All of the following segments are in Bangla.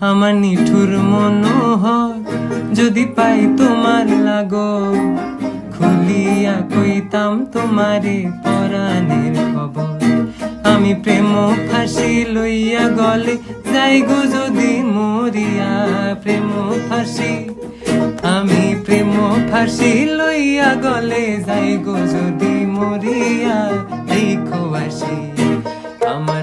আমার নিঠুর মনোহর, যদি পাই তোমার লাগো খুলিয়া কইতাম তোমারে পরাণের খবর। আমি প্রেম ফাঁসি লইয়া গলে যাই গো যদি মরিয়া প্রেম ফাঁসি। আমি প্রেম ফাঁসি লইয়া গলে যাই গো যদি মরিয়া দেখো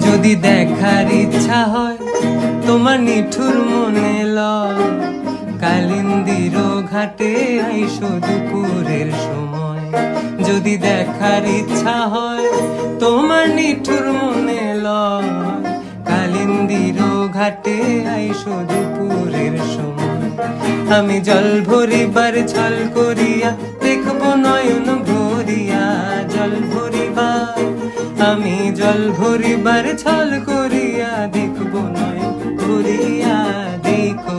যদি দেখার ইচ্ছা হয়, তোমার নিঠুর মনে লয়। কালিন্দির ঘাটে আইসো দুপুরের সময়। যদি দেখার ইচ্ছা হয়, তোমার নিঠুর মনে লয়। কালিন্দির ঘাটে আইসো দুপুরের সময়। আমি জল ভরিবার ছল করিয়া, দেখব নয়ন ভরিয়া। জল ভরিবার আমি জল ভরিবার ছল করিয়া দেখব নয় ভরিয়া দেখো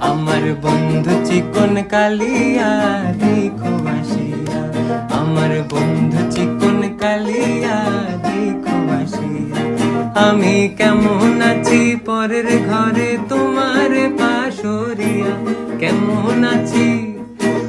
আমার বন্ধু চিকন কালিয়া, দেখো আসিয়া আমার বন্ধু চিকন কালিয়া, দেখো আসিয়া আমি কেমন আছি পরের ঘরে তোমার পাশরিয়া কেমন আছি